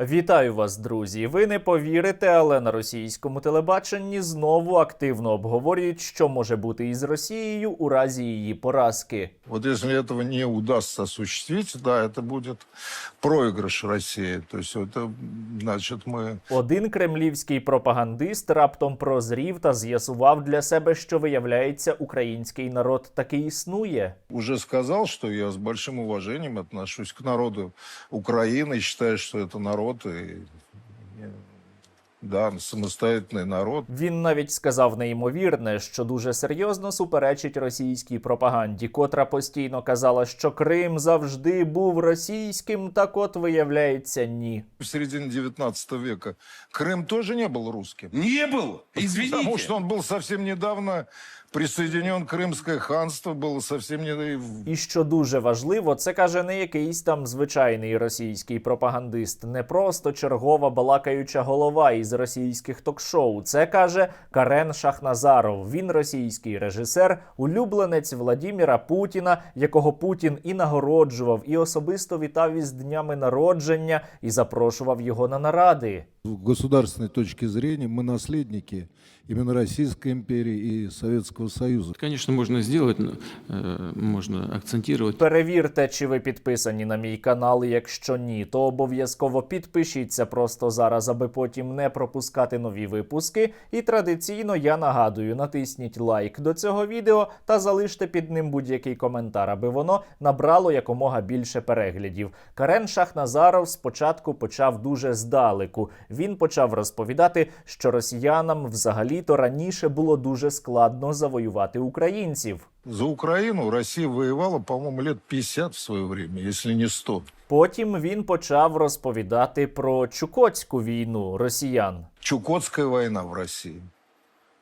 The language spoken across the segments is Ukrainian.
Вітаю вас, друзі. Ви не повірите, але на російському телебаченні знову активно обговорюють, що може бути із Росією у разі її поразки. Вот если этого не удастся осуществить, да, это будет проигрыш России. То есть это, значит, мы Один кремлівський пропагандист раптом прозрів та з'ясував для себе, що виявляється, український народ таки існує. уже сказал, что я с большим уважением отношусь к народу Украины, считаю, что это народ и, э, да, самостоятельный народ. Він навіть сказав неймовірне, що дуже серйозно суперечить російській пропаганді, котра постійно казала, що Крим завжди був російським. Так от виявляється, ні. В середине 19 века Крым тоже не был русским. Не был. Извините. Потому что он был совсем недавно присоединен Крымское ханство, было совсем не... І що дуже важливо, це каже не якийсь там звичайний російський пропагандист, не просто чергова балакаюча голова із російських ток-шоу. Це каже Карен Шахназаров. Він російський режисер, улюбленець Владіміра Путіна, якого Путін і нагороджував, і особисто вітав із днями народження і запрошував його на наради. С государственной точки зрения мы наследники именно Российской империи и Советского Союза. Конечно, можно сделать, но, э, можно акцентировать. Перевірте, чи ви підписані на мій канал. Якщо ні, то обов'язково підпишіться просто зараз, аби потім не пропускати нові випуски. І традиційно я нагадую: натисніть лайк до цього відео та залиште під ним будь-який коментар, аби воно набрало якомога більше переглядів. Карен Шахназаров спочатку почав дуже здалеку. Він почав розповідати, що росіянам взагалі-то раніше було дуже складно завоювати українців. За Україну Росія воювала по-моєму, лет 50 в своє время, якщо не 100. Потім він почав розповідати про Чукотську війну росіян. Чукотська війна в России.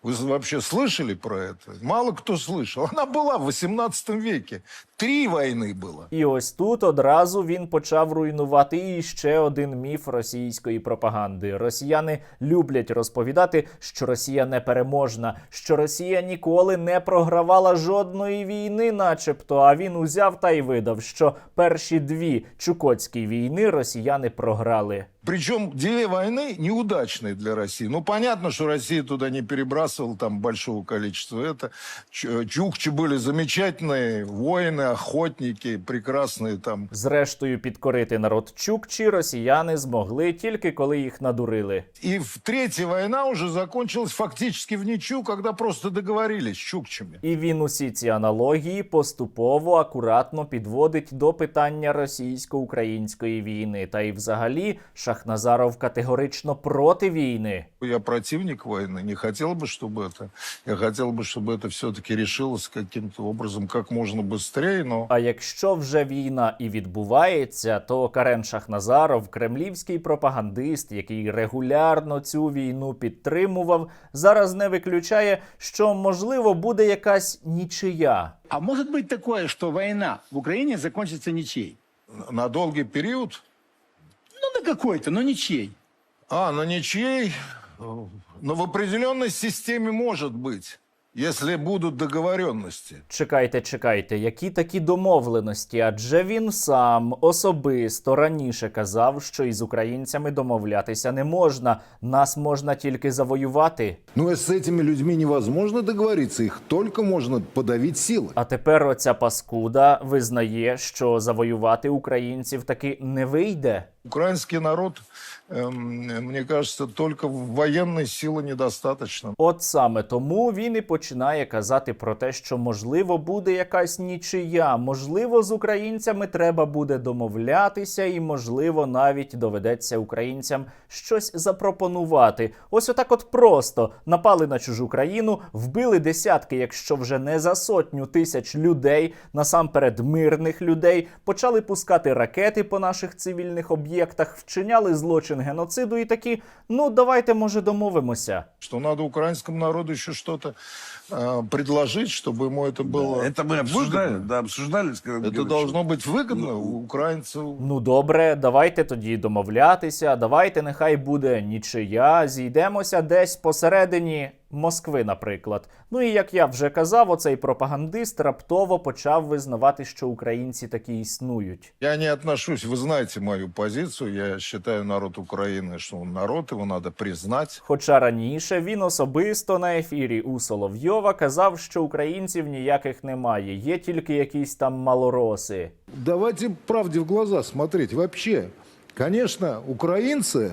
Вы вообще слышали про это? Мало кто слышал. Она была в 18 веке. Три войны было. І ось тут одразу він почав руйнувати і ще один міф російської пропаганди. Росіяни люблять розповідати, що Росія непереможна, що Росія ніколи не програвала жодної війни, начебто. А він узяв та й видав, що перші дві чукотські війни росіяни програли. Причем две войны неудачные для России. Ну, понятно, что Россия туда не перебрасывала там большого количества. Это Ч- чукчи были замечательные воины, охотники, прекрасные там. Зрештою, підкорити народ Чукчі росіяни змогли тільки коли їх надурили. И в третья война уже закончилась фактически в ничью, когда просто договорились с чукчами. І він усі ці аналогії поступово акуратно підводить до питання російсько-української війни. Та й взагалі Шахназаров категорично проти війни. Я противник войны, не хотел бы, чтобы это... Я хотел бы, чтобы это все-таки решилось каким-то образом как можно быстрее, но... А якщо вже війна і відбувається, то Карен Шахназаров, кремлівський пропагандист, який регулярно цю війну підтримував, зараз не виключає, що можливо буде якась нічия. А может быть такое, что война в Украине закончится ничей? На долгий период Ну, на какой-то, но ничей. А, на ничьей, э, но в определенной системе может быть, если будут договоренности. Чекайте, чекайте, які такі домовленості? Адже він сам особисто раніше казав, що із українцями домовлятися не можна. Нас можна тільки завоювати. Ну, а с этими людьми невозможно договориться, их только можно подавить силой. А тепер оця паскуда визнає, що завоювати українців таки не вийде. Украинский народ, мне кажется, только военной силы недостаточно. От саме тому він і починає казати про те, що можливо буде якась нічия, можливо, з українцями треба буде домовлятися, і можливо, навіть доведеться українцям щось запропонувати. Ось отак, от просто напали на чужу країну, вбили десятки, якщо вже не за сотню тисяч людей, насамперед мирних людей, почали пускати ракети по наших цивільних об'єктах, вчиняли злочин геноциду і такі. Ну давайте може домовимося. Что надо украинскому народу еще что-то э, предложить, чтобы ему это было Это мы обсуждали, выгодно. да, обсуждали. с Карен Это Георгиевичем. должно быть выгодно у украинцев. Ну добре, давайте тоді домовлятися. Давайте нехай буде нічия. Зійдемося десь посередині. Москви, наприклад. Ну і як я вже казав, оцей пропагандист раптово почав визнавати, що українці такі існують. Я не отношусь, вы знаете мою позицию, я считаю народ Украины, что он народ, его надо признать. Хоча раніше він особисто на ефірі у Соловйова казав, що українців ніяких немає, є тільки якісь там малороси. Давайте правде в глаза смотреть. Вообще, конечно, украинцы,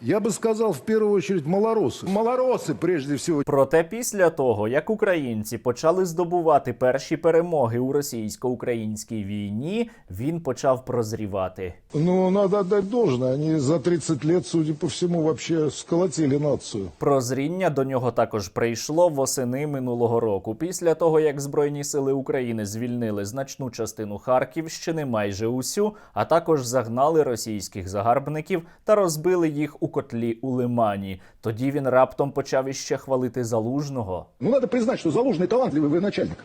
я бы сказал, в первую очередь, малоросы. Малоросы, прежде всего. Проте після того, як українці почали здобувати перші перемоги у російсько-українській війні, він почав прозрівати. Ну, надо отдать должное. Они за 30 лет, судя по всему, вообще сколотили нацию. Прозріння до нього також прийшло восени минулого року, після того як Збройні сили України звільнили значну частину Харківщини, майже усю, а також загнали російських загарбників та розбили їх у котлі у Лимані. Тоді він раптом почав іще хвалити залужного. Ну, надо признать, залужний талантливий военачальник.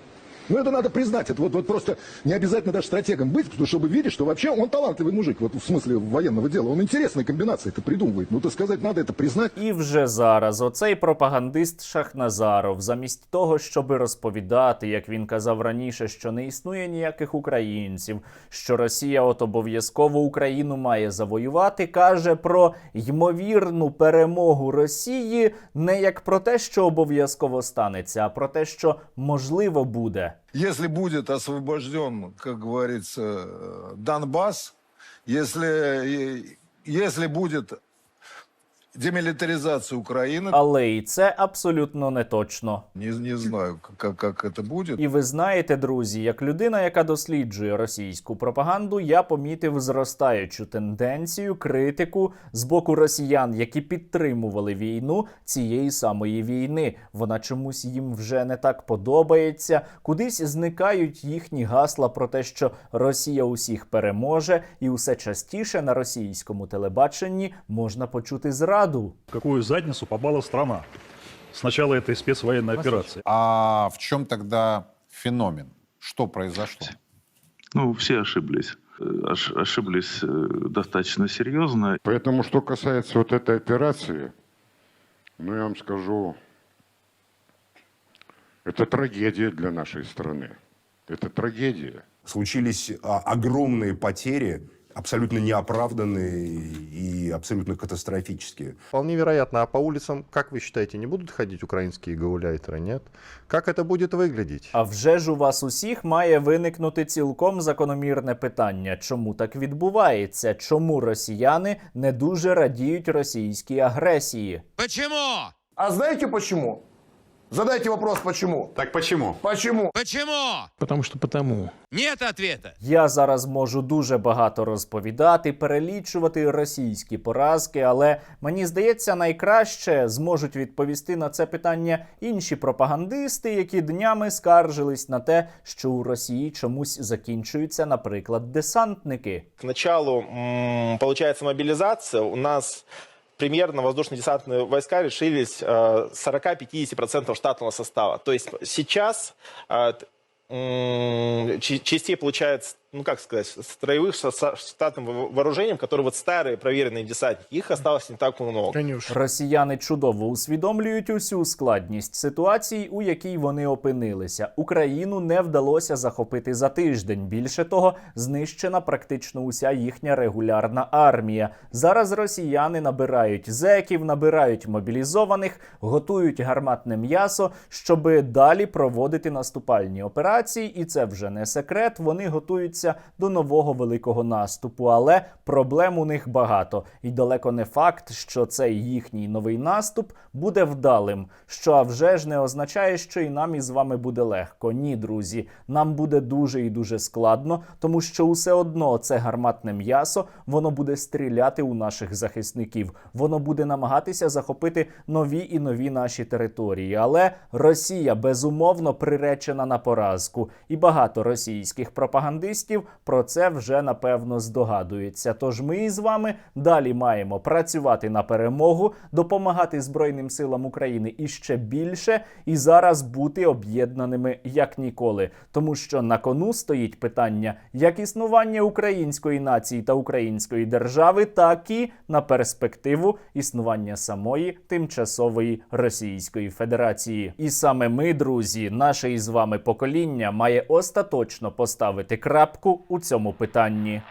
Ну, это надо признать. Это вот, вот просто не обязательно даже стратегом быть, потому чтобы видеть, что вообще он талантливый мужик, вот в смысле военного дела. Он интересные комбинации это придумывает. Ну, так сказать, надо это признать. І вже зараз оцей пропагандист Шахназаров, замість того, щоб розповідати, як він казав раніше, що не існує ніяких українців, що Росія от обов'язково Україну має завоювати, каже про ймовірну перемогу Росії не як про те, що обов'язково станеться, а про те, що можливо буде. Если будет освобожден, как говорится, Донбасс, если, если будет демилитаризация Украины, Але і це абсолютно не точно. не, не знаю, как, как это будет. І ви знаєте, друзі, як людина, яка досліджує російську пропаганду, я помітив зростаючу тенденцію, критику з боку росіян, які підтримували війну цієї самої війни. Вона чомусь їм вже не так подобається. Кудись зникають їхні гасла про те, що Росія усіх переможе, і усе частіше на російському телебаченні можна почути зраду. В какую задницу попала страна с начала этой спецвоенной операции. А в чем тогда феномен? Что произошло? Ну, все ошиблись. Э, ош- ошиблись э, достаточно серьезно. Поэтому, что касается вот этой операции, ну, я вам скажу, это трагедия для нашей страны. Это трагедия. Случились а, огромные потери, абсолютно неоправданные и абсолютно катастрофические. Вполне вероятно. А по улицам, как вы считаете, не будут ходить украинские гауляйтеры, нет? Как это будет выглядеть? А вже ж у вас усіх має виникнути цілком закономірне питання, чому так відбувається, чому росіяни не дуже радіють російській агресії. Почему? А знаете почему? Задайте вопрос, почему? Так почему? Почему? Почему? Потому что потому. Нет ответа. Я зараз можу дуже багато розповідати, перелічувати російські поразки, але мені здається, найкраще зможуть відповісти на це питання інші пропагандисти, які днями скаржились на те, що у Росії чомусь закінчуються, наприклад, десантники. К началу, м, получается, мобилизация у нас примерно воздушно-десантные войска лишились э, 40-50% штатного состава. То есть сейчас э, т- м, чи- частей получается, ну как сказать, строевых со со штатным во- вооружением, которые вот старые проверенные десантники, их осталось не так много. Росіяни чудово усвідомлюють усю складність ситуації, у якій вони опинилися. Україну не вдалося захопити за тиждень. Більше того, знищена практично уся їхня регулярна армія. Зараз росіяни набирають зеків, набирають мобілізованих, готують гарматне м'ясо, щоби далі проводити наступальні операції. І це вже не секрет. Вони готуються до нового великого наступу. Але проблем у них багато, і далеко не факт, що цей їхній новий наступ буде вдалим. Що вже ж не означає, що і нам із вами буде легко. Ні, друзі, нам буде дуже і дуже складно, тому що усе одно це гарматне м'ясо, воно буде стріляти у наших захисників. Воно буде намагатися захопити нові і нові наші території. Але Росія безумовно приречена на поразку, і багато російських пропагандистів терористів, про це вже напевно здогадується. Тож ми із вами далі маємо працювати на перемогу, допомагати Збройним силам України іще більше, і зараз бути об'єднаними як ніколи, тому що на кону стоїть питання як існування української нації та української держави, так і на перспективу існування самої тимчасової Російської Федерації. І саме ми, друзі, наше із вами покоління має остаточно поставити крапку у цьому питанні.